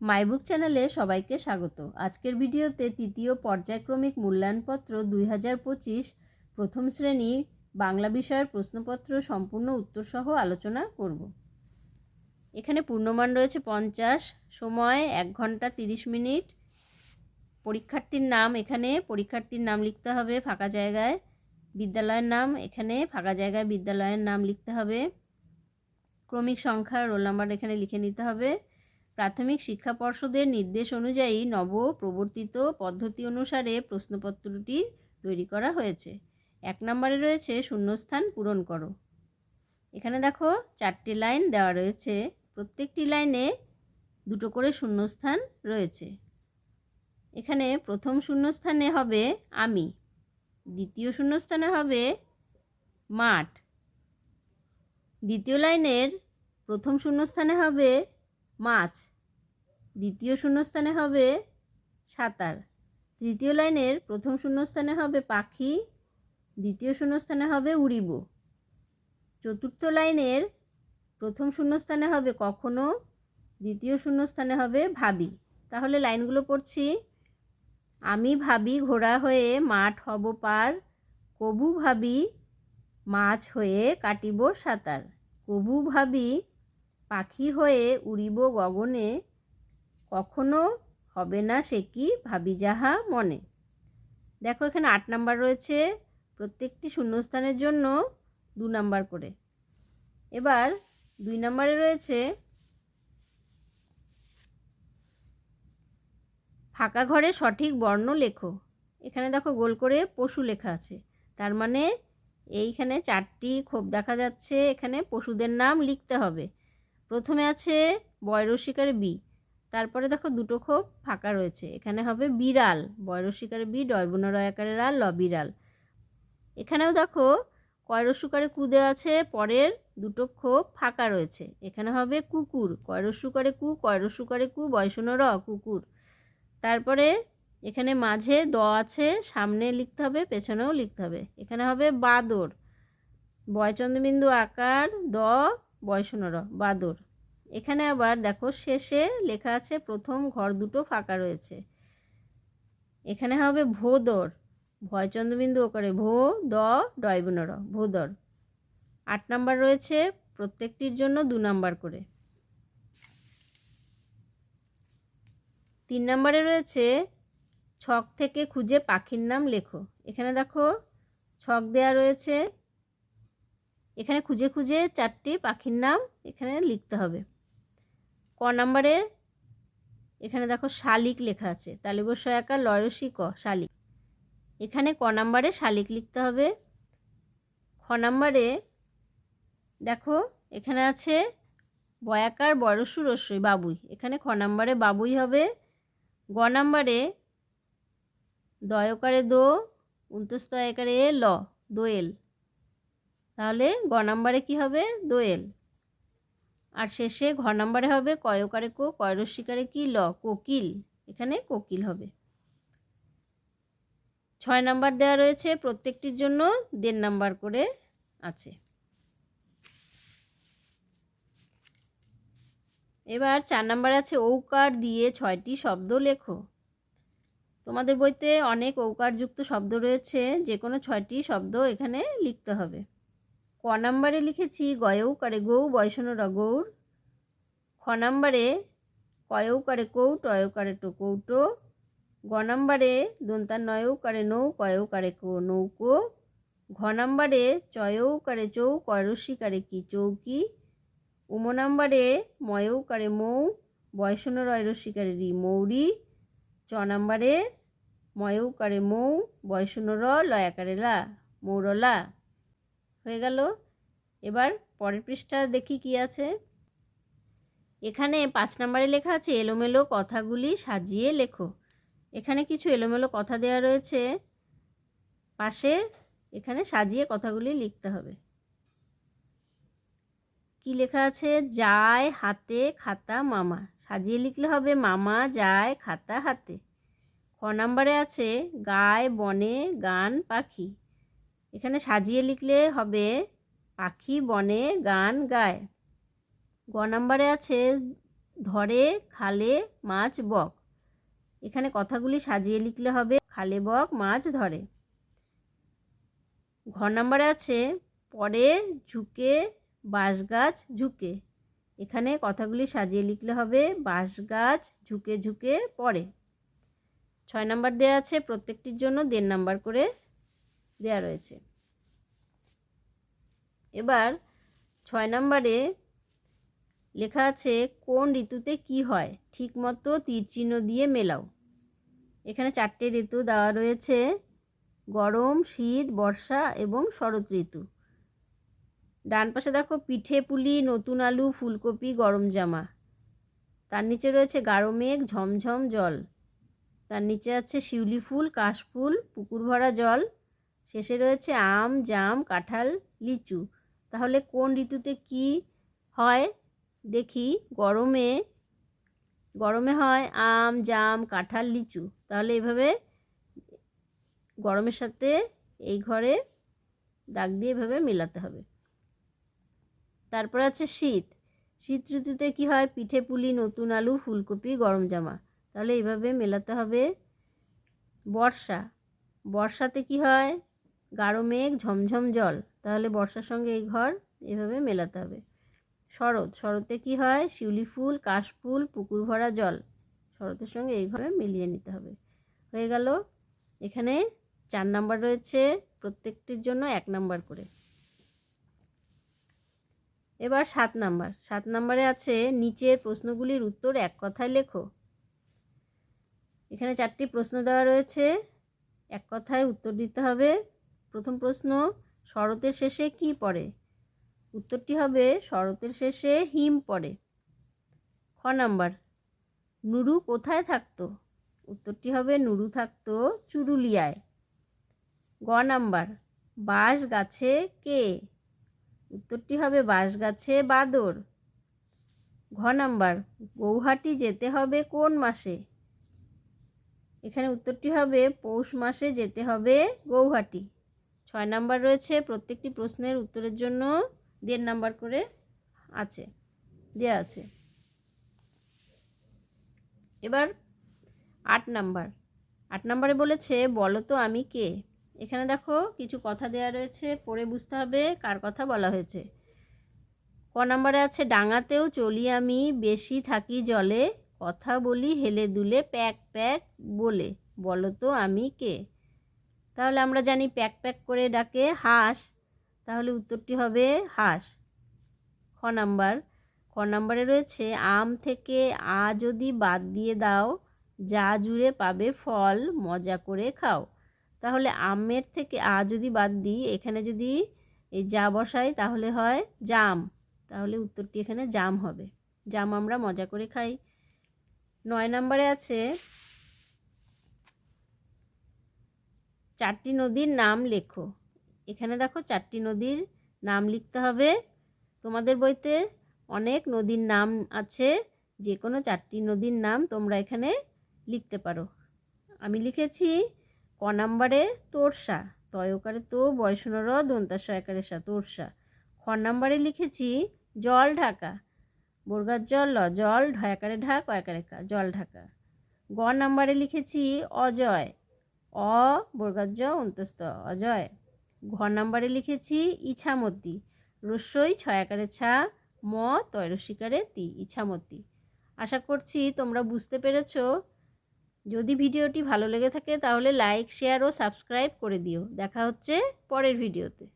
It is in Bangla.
মাইবুক চ্যানেলে সবাইকে স্বাগত। আজকের ভিডিওতে তৃতীয় পর্যায়ক্রমিক মূল্যায়নপত্র দুই হাজার পঁচিশ প্রথম শ্রেণি বাংলা বিষয়ের প্রশ্নপত্র সম্পূর্ণ উত্তরসহ আলোচনা করব। এখানে পূর্ণমান রয়েছে পঞ্চাশ, সময় এক ঘণ্টা তিরিশ মিনিট। পরীক্ষার্থীর নাম এখানে, পরীক্ষার্থীর নাম লিখতে হবে ফাঁকা জায়গায়। বিদ্যালয়ের নাম এখানে, ফাঁকা জায়গায় বিদ্যালয়ের নাম লিখতে হবে। ক্রমিক সংখ্যা, রোল নাম্বার এখানে লিখে নিতে হবে। প্রাথমিক শিক্ষা পর্ষদের নির্দেশ অনুযায়ী নব প্রবর্তিত পদ্ধতি অনুসারে প্রশ্নপত্রটি তৈরি করা হয়েছে। এক নম্বরে রয়েছে শূন্যস্থান পূরণ করো। এখানে দেখো চারটি লাইন দেওয়া রয়েছে। প্রত্যেকটি লাইনে দুটো করে শূন্যস্থান রয়েছে। এখানে প্রথম শূন্যস্থানে হবে আমি, দ্বিতীয় শূন্যস্থানে হবে মাঠ। দ্বিতীয় লাইনের প্রথম শূন্যস্থানে হবে মাছ। দ্বিতীয় শূন্যস্থানে হবে সাঁতার। তৃতীয় লাইনের প্রথম শূন্যস্থানে হবে পাখি। দ্বিতীয় শূন্যস্থানে হবে উড়িব। চতুর্থ লাইনের প্রথম শূন্যস্থানে হবে কখনো। দ্বিতীয় শূন্যস্থানে হবে ভাবি। তাহলে লাইনগুলো পড়ছি। আমি ভাবি ঘোড়া হয়ে মাঠ হব পার। কবু ভাবি মাছ হয়ে কাটিব সাঁতার। কবু ভাবি পাখি হয়ে উড়িব গগনে। কখনো হবে না সে কি ভাবি যাহা মনে। দেখো এখানে আট নাম্বার রয়েছে, প্রত্যেকটি শূন্যস্থানের জন্য দু নাম্বার করে। এবার দুই নম্বরে রয়েছে, ফাঁকা ঘরে সঠিক বর্ণ লেখো। এখানে দেখো গোল করে পশু লেখা আছে। তার মানে এইখানে চারটি খোপ দেখা যাচ্ছে, এখানে পশুদের নাম লিখতে হবে। প্রথমে আছে বয়রসিকার বি। তারপরে দেখো দুটো খোপ ফাঁকা রয়েছে। এখানে হবে বিড়াল বয়রসিকার বি ডয়বন রয়াকারের আল ল বিড়াল এখানেও দেখো কয়রসুকারে কু দেওয়া আছে, পরের দুটো খোপ ফাঁকা রয়েছে। এখানে হবে কুকুর কয়রসুকারে কু কয়রসুকারে কু, বয়সন র, কুকুর। তারপরে এখানে মাঝে দ আছে, সামনে লিখতে হবে, পেছনেও লিখতে হবে। এখানে হবে বাদর, বয়চন্দ্রবিন্দু আকার, দ, বয়সন র, বাদর। এখানে আবার দেখো শেষে লেখা আছে প্রথম ঘর দুটো ফাঁকা রয়েছে। এখানে হবে ভোদর। ভয়চন্দ্রবিন্দু ওকারে ভো, দ, ডয়বনর, ভোদর। আট নাম্বার রয়েছে প্রত্যেকটির জন্য দু নাম্বার করে। তিন নম্বরে রয়েছে ছক থেকে খুঁজে পাখির নাম লেখো। এখানে দেখো ছক দেয়া রয়েছে। এখানে খুঁজে খুঁজে চারটি পাখির নাম এখানে লিখতে হবে। ক নাম্বারে? এখানে দেখো শালিক লেখা আছে। তালিবর সয়াকার লয়সী ক, শালিক। এখানে ক নাম্বারে শালিক লিখতে হবে। খ নাম্বারে দেখো এখানে আছে বয়াকার বয়সু রস্যই বাবুই। এখানে খ নাম্বারে বাবুই হবে। গ নাম্বারে দয়কারে দো, উন্তস্তয়কারে এ ল, দোয়েল। তাহলে গ নাম্বারে কি হবে? দোয়েল। আর শেষে ঘ নাম্বারে হবে কয়কারে কো কয়রস্বীকারে কি, ল, কোকিল। এখানে কোকিল হবে। ছয় নাম্বার দেওয়া রয়েছে, প্রত্যেকটির জন্য দেড় নাম্বার করে আছে। এবার চার নাম্বার আছে, ঔকার দিয়ে ছয়টি শব্দ লেখো। তোমাদের বইতে অনেক ঔকারযুক্ত শব্দ রয়েছে যে কোনো ছয়টি শব্দ এখানে লিখতে হবে। ক নাম্বারে লিখেছি গয়ৌকারে গৌ বয়সনরা গৌর। খ নাম্বারে কয়ৌকারে কৌ টয়ৌকারে টো কৌটো। গ নাম্বারে দন্তার নয়ৌকারে নৌ কয়ৌকারে কো নৌকো। ঘ নাম্বারে চয়ৌকারে চৌ কয়রস্বীকারে কি চৌকি। উম নাম্বারে ময়ৌকারে মৌ বয়সন রয়রস্বীকারে রি মৌরি। চ নাম্বারে ময়ৌকারে মৌ বয়সন র লয়াকারে লা মৌরলা হয়ে গেল। এবার পরের পৃষ্ঠা দেখি কি আছে। এখানে পাঁচ নম্বরে লেখা আছে, এলোমেলো কথাগুলি সাজিয়ে লেখো। এখানে কিছু এলোমেলো কথা দেওয়া রয়েছে। পাশে এখানে সাজিয়ে কথাগুলি লিখতে হবে। কি লেখা আছে? যায় হাতে খাতা মামা। সাজিয়ে লিখলে হবে, মামা যায় খাতা হাতে। খ নাম্বারে আছে, গায় বনে গান পাখি। এখানে সাজিয়ে লিখলে হবে পাখি বনে গান গায়। গ নাম্বারে আছে ধরে খালে মাছ বক। এখানে কথাগুলি সাজিয়ে লিখলে হবে খালে বক, মাছ ধরে। ঘ নাম্বারে আছে পরে ঝুঁকে বাঁশ গাছ ঝুঁকে। এখানে কথাগুলি সাজিয়ে লিখলে হবে বাঁশ গাছ ঝুঁকে ঝুঁকে পড়ে ছয় নাম্বার দেওয়া আছে প্রত্যেকটির জন্য দেড় নাম্বার করে দেওয়া রয়েছে। এবার ছয় নম্বরে লেখা আছে, কোন ঋতুতে কি হয়? ঠিকমতো তীরচিহ্ন দিয়ে মেলাও। এখানে চারটে ঋতু দেওয়া রয়েছে, গরম, শীত, বর্ষা এবং শরৎ ঋতু। ডান পাশে দেখো, পিঠে পুলি, নতুন আলু, ফুলকপি, গরম জামা। তার নিচে রয়েছে, গাঢ় মেঘ, ঝমঝম জল। তার নিচে আছে, শিউলি ফুল কাশফুল পুকুর ভরা জল শেষে রয়েছে আম, জাম, কাঁঠাল, লিচু। তাহলে কোন ঋতুতে কি হয়? দেখি, গরমে গরমে হয় আম, জাম, কাঁঠাল, লিচু। তাহলে এভাবে গরমের সাথে এই ঘরে দাগ দিয়ে এভাবে মেলাতে হবে। তারপর আছে শীত। শীত ঋতুতে কী হয়? পিঠে পুলি, নতুন আলু, ফুলকপি, গরম জামা। তাহলে এইভাবে মেলাতে হবে বর্ষা। বর্ষাতে কি হয়? গাঢ় মেঘ, ঝমঝম জল। তাহলে বর্ষার সঙ্গে এই ঘর এভাবে মেলাতে হবে। শরৎ শরতে কি হয়? শিউলি ফুল কাশফুল পুকুর ভরা জল। শরতের সঙ্গে এই ঘরে মিলিয়ে নিতে হবে। হয়ে গেল। এখানে চার নাম্বার রয়েছে, প্রত্যেকটির জন্য এক নাম্বার করে। এবার সাত নাম্বার। সাত নাম্বারে আছে, নিচের প্রশ্নগুলির উত্তর এক কথায় লেখো। এখানে চারটি প্রশ্ন দেওয়া রয়েছে। এক কথায় উত্তর দিতে হবে। প্রথম প্রশ্ন, শরতের শেষে কি পড়ে? উত্তরটি হবে, শরতের শেষে হিম পড়ে। খ নাম্বার, নুরু কোথায় থাকতো? উত্তরটি হবে, নুরু থাকতো চুরুলিয়ায়। গ নাম্বার বাঁশ গাছে কে? উত্তরটি হবে বাঁশ গাছে বাদর। ঘ নাম্বার, গৌহাটি যেতে হবে কোন মাসে? এখানে উত্তরটি হবে, পৌষ মাসে যেতে হবে গৌহাটি। ছয় নাম্বার রয়েছে, প্রত্যেকটি প্রশ্নের উত্তরের জন্য দেড় নাম্বার করে আছে দেওয়া আছে। এবার আট নাম্বার, আট নাম্বারে বলেছে, বলো তো আমি কে? এখানে দেখো কিছু কথা দেওয়া রয়েছে, পড়ে বুঝতে হবে কার কথা বলা হয়েছে। ক নাম্বারে আছে, ডাঙাতেও চলি আমি, বেশি থাকি জলে, কথা বলি হেলে দুলে, প্যাক প্যাক বলে, বলো তো আমি কে? তাহলে আমরা জানি প্যাক প্যাক করে ডাকে হাঁস, তাহলে উত্তরটি হবে হাঁস। খ নাম্বার, খ নাম্বারে রয়েছে, আম থেকে আ যদি বাদ দিয়ে দাও, যা জুড়ে পাবে ফল, মজা করে খাও। তাহলে আমের থেকে আ যদি বাদ দিই, এখানে যদি এই যা বসাই, তাহলে হয় জাম। তাহলে উত্তরটি এখানে জাম হবে। জাম আমরা মজা করে খাই। নয় নম্বরে আছে চারটি নদীর নাম লেখো। এখানে দেখো চারটি নদীর নাম লিখতে হবে। তোমাদের বইতে অনেক নদীর নাম আছে যে কোনো চারটি নদীর নাম তোমরা এখানে লিখতে পারো। আমি লিখেছি ক নাম্বারে তোরসা, তয়কারে তো বয়সনর দন্তাস একারে সা তোরসা। খ নাম্বারে লিখেছি জল ঢাকা, বোরগার জল ল, জল ঢয়াকারে ঢাক, অয়াকারে কা, জল ঢাকা। গ নাম্বারে লিখেছি অজয় অ বর্গাজ অন্তস্থ, অজয়। ঘর নাম্বারে লিখেছি ইছামতি। রস্যই ছয়াকারে ছা, ম তৈরসিকারে তি, ইছামতি। আশা করছি তোমরা বুঝতে পেরেছ। যদি ভিডিওটি ভালো লেগে থাকে তাহলে লাইক, শেয়ার ও সাবস্ক্রাইব করে দিও। দেখা হচ্ছে পরের ভিডিওতে।